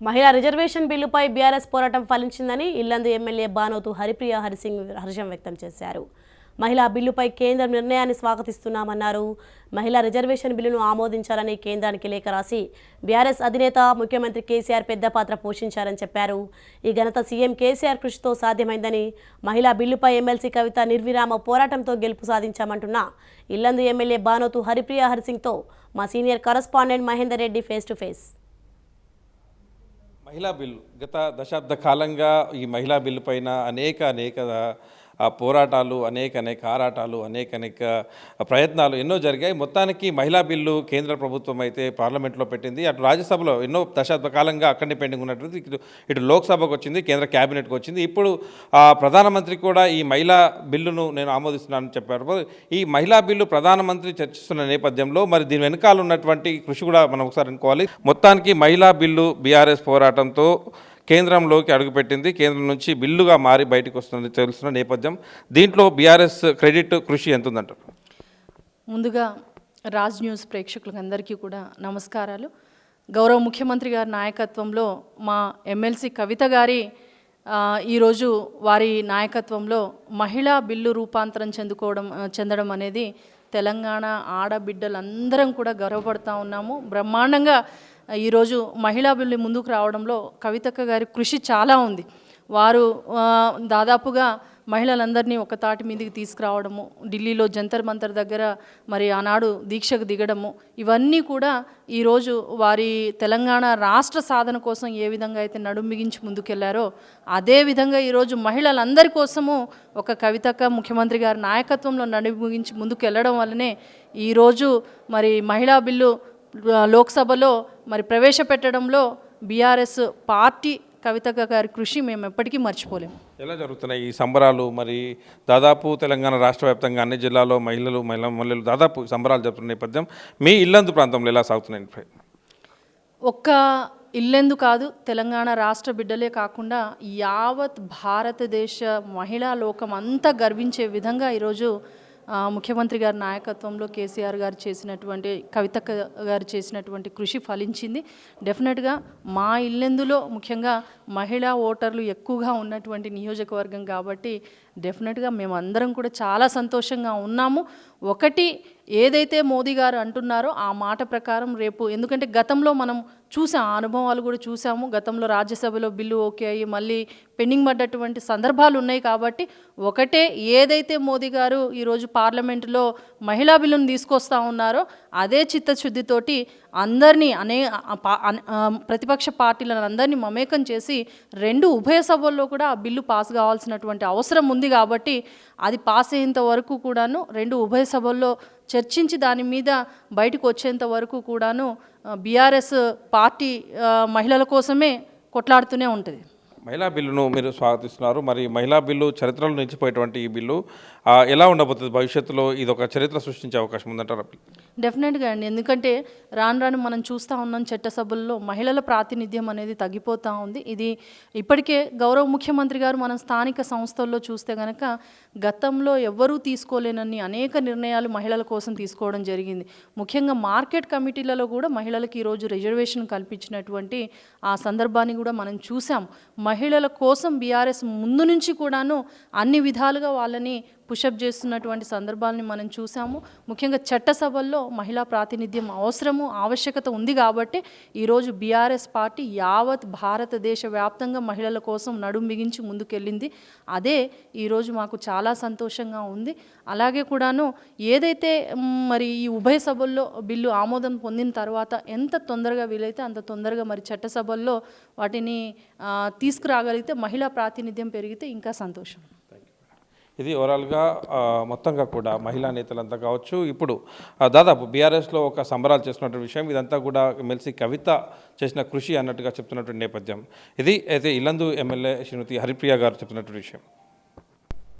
మహిళా రిజర్వేషన్ బిల్లుపై బీఆర్ఎస్ పోరాటం ఫలించిందని ఇల్లందు ఎమ్మెల్యే బానోతు హరిప్రియ హరిసింగ్ హర్షం వ్యక్తం చేశారు. మహిళా బిల్లుపై కేంద్రం నిర్ణయాన్ని స్వాగతిస్తున్నామన్నారు. మహిళా రిజర్వేషన్ బిల్లును ఆమోదించాలని కేంద్రానికి లేఖ రాసి బీఆర్ఎస్ అధినేత ముఖ్యమంత్రి కేసీఆర్ పెద్ద పాత్ర పోషించారని చెప్పారు. ఈ ఘనత సీఎం కేసీఆర్ కృషితో సాధ్యమైందని మహిళా బిల్లుపై ఎమ్మెల్సీ కవిత నిర్విరామ పోరాటంతో గెలుపు సాధించామంటున్న ఇల్లందు ఎమ్మెల్యే బానోతు హరిప్రియ హరిసింగ్తో మా senior correspondent Mahender Reddy face to face. మహిళా బిల్లు. గత దశాబ్ద కాలంగా ఈ మహిళా బిల్లు పైన అనేక అనేక ఆ, పోరాటాలు అనేక అనేక ఆరాటాలు అనేక అనేక ప్రయత్నాలు ఎన్నో జరిగాయి. మొత్తానికి మహిళా బిల్లు కేంద్ర ప్రభుత్వం అయితే పార్లమెంట్లో పెట్టింది. అటు రాజ్యసభలో ఎన్నో దశాబ్దకాలంగా అక్కడనే పెండింగ్ ఉన్నటువంటి ఇటు ఇటు లోక్సభకు వచ్చింది కేంద్ర క్యాబినెట్కి వచ్చింది. ఇప్పుడు ప్రధానమంత్రి కూడా ఈ మహిళా బిల్లును నేను ఆమోదిస్తున్నానని చెప్పారు. ఈ మహిళా బిల్లు ప్రధానమంత్రి చర్చిస్తున్న నేపథ్యంలో మరి దీని వెనకాల ఉన్నటువంటి కృషి కూడా మనం ఒకసారి అనుకోవాలి. మొత్తానికి మహిళా బిల్లు బీఆర్ఎస్ పోరాటంతో కేంద్రంలోకి అడుగుపెట్టింది. కేంద్రం నుంచి బిల్లుగా మారి బయటకు వస్తుంది తెలుస్తున్న నేపథ్యం. దీంట్లో బీఆర్ఎస్ క్రెడిట్ కృషి ఎంత ఉందంటారు ముందుగా రాజ్ న్యూస్ ప్రేక్షకులకు అందరికీ కూడా నమస్కారాలు. గౌరవ ముఖ్యమంత్రి గారి నాయకత్వంలో మా ఎమ్మెల్సీ కవిత గారి ఈరోజు వారి నాయకత్వంలో మహిళా బిల్లు రూపాంతరం చెందుకోవడం చెందడం అనేది తెలంగాణ ఆడబిడ్డలందరం కూడా గర్వపడుతూ ఉన్నాము. బ్రహ్మాండంగా ఈరోజు మహిళా బిల్లు ముందుకు రావడంలో కవితక్క గారి కృషి చాలా ఉంది. వారు దాదాపుగా మహిళలందరినీ ఒక తాటి మీదకి తీసుకురావడము ఢిల్లీలో జంతర్ మంతర్ దగ్గర మరి ఆనాడు దీక్షకు దిగడము ఇవన్నీ కూడా ఈరోజు వారి తెలంగాణ రాష్ట్ర సాధన కోసం ఏ విధంగా అయితే నడుం బిగించి ముందుకెళ్ళారో అదే విధంగా ఈరోజు మహిళలందరి కోసము ఒక కవితక్క ముఖ్యమంత్రి గారి నాయకత్వంలో నడుం బిగించి ముందుకు వెళ్ళడం వల్లనే ఈరోజు మరి మహిళా బిల్లు లోక్సభలో మరి ప్రవేశపెట్టడంలో బీఆర్ఎస్ పార్టీ కవితక్క గారి కృషి మేము ఎప్పటికీ మర్చిపోలేము ఎలా జరుగుతున్నాయి ఈ సంబరాలు? మరి దాదాపు తెలంగాణ రాష్ట్ర వ్యాప్తంగా అన్ని జిల్లాల్లో మహిళలు మహిళా మహిళలు దాదాపు సంబరాలు జరుపుతున్న నేపథ్యం మీ ఇల్లందు ప్రాంతంలో ఎలా సాగుతున్నాయి? ఒక్క ఇల్లెందు కాదు తెలంగాణ రాష్ట్ర బిడ్డలే కాకుండా యావత్ భారతదేశ మహిళా లోకం అంతా గర్వించే విధంగా ఈరోజు ముఖ్యమంత్రి గారి నాయకత్వంలో కేసీఆర్ గారు చేసినటువంటి కవిత గారు చేసినటువంటి కృషి ఫలించింది. డెఫినెట్గా మా ఇల్లెందులో ముఖ్యంగా మహిళా ఓటర్లు ఎక్కువగా ఉన్నటువంటి నియోజకవర్గం కాబట్టి డెఫినెట్గా మేమందరం కూడా చాలా సంతోషంగా ఉన్నాము. ఒకటి ఏదైతే మోదీ గారు అంటున్నారో ఆ మాట ప్రకారం రేపు ఎందుకంటే గతంలో మనం చూసాం ఆ అనుభవాలు కూడా చూసాము. గతంలో రాజ్యసభలో బిల్లు ఓకే అయ్యి మళ్ళీ పెండింగ్ పడ్డటువంటి సందర్భాలు ఉన్నాయి కాబట్టి ఒకటే ఏదైతే మోదీ గారు ఈరోజు పార్లమెంటులో మహిళా బిల్లును తీసుకొస్తా ఉన్నారో అదే చిత్తశుద్ధితోటి అందరినీ అనే ప్రతిపక్ష పార్టీలను అందరినీ మమేకం చేసి రెండు ఉభయ సభల్లో కూడా ఆ బిల్లు పాస్ కావాల్సినటువంటి అవసరం ఉంది కాబట్టి అది పాస్ అయ్యేంత వరకు కూడాను రెండు ఉభయ సభల్లో చర్చించి దాని మీద బయటకు వచ్చేంత వరకు కూడాను బీఆర్ఎస్ పార్టీ మహిళల కోసమే కొట్లాడుతూనే ఉంటుంది. మహిళా బిల్లును మీరు స్వాగతిస్తున్నారు. మరి మహిళా బిల్లు చరిత్రలో నిలిచిపోయేటువంటి ఈ బిల్లు ఎలా ఉండబోతుంది? భవిష్యత్తులో ఇది ఒక చరిత్ర సృష్టించే అవకాశం ఉందంటారా? డెఫినెట్గా అండి. ఎందుకంటే రాను రాను మనం చూస్తూ ఉన్నాం చట్టసభల్లో మహిళల ప్రాతినిధ్యం అనేది తగ్గిపోతూ ఉంది. ఇది ఇప్పటికే గౌరవ ముఖ్యమంత్రి గారు మనం స్థానిక సంస్థల్లో చూస్తే గనక గతంలో ఎవ్వరూ తీసుకోలేనన్ని అనేక నిర్ణయాలు మహిళల కోసం తీసుకోవడం జరిగింది. ముఖ్యంగా మార్కెట్ కమిటీలలో కూడా మహిళలకు ఈరోజు రిజర్వేషన్ కల్పించినటువంటి ఆ సందర్భాన్ని కూడా మనం చూసాం మహిళల కోసం బీఆర్ఎస్ ముందు నుంచి కూడాను అన్ని విధాలుగా వాళ్ళని పుషప్ చేస్తున్నటువంటి సందర్భాలని మనం చూసాము. ముఖ్యంగా చట్టసభల్లో మహిళా ప్రాతినిధ్యం అవసరము ఆవశ్యకత ఉంది కాబట్టి ఈరోజు బీఆర్ఎస్ పార్టీ యావత్ భారతదేశ వ్యాప్తంగా మహిళల కోసం నడుం బిగించి ముందుకెళ్ళింది. అదే ఈరోజు మాకు చాలా సంతోషంగా ఉంది. అలాగే కూడాను ఏదైతే మరి ఈ ఉభయ సభల్లో బిల్లు ఆమోదం పొందిన తర్వాత ఎంత తొందరగా వీలైతే అంత తొందరగా మరి చట్టసభల్లో వాటిని తీసుకురాగలిగితే మహిళా ప్రాతినిధ్యం పెరిగితే ఇంకా సంతోషం. ఇది ఓవరాల్గా మొత్తంగా కూడా మహిళా నేతలంతా కావచ్చు. ఇప్పుడు దాదాపు బీఆర్ఎస్లో ఒక సంబరాలు చేస్తున్నటువంటి విషయం ఇదంతా కూడా ఎమ్మెల్సీ కవిత చేసిన కృషి అన్నట్టుగా చెప్తున్నటువంటి నేపథ్యం. ఇది అయితే ఇల్లందు ఎమ్మెల్యే శ్రీమతి హరిప్రియ గారు చెప్తున్నటువంటి విషయం.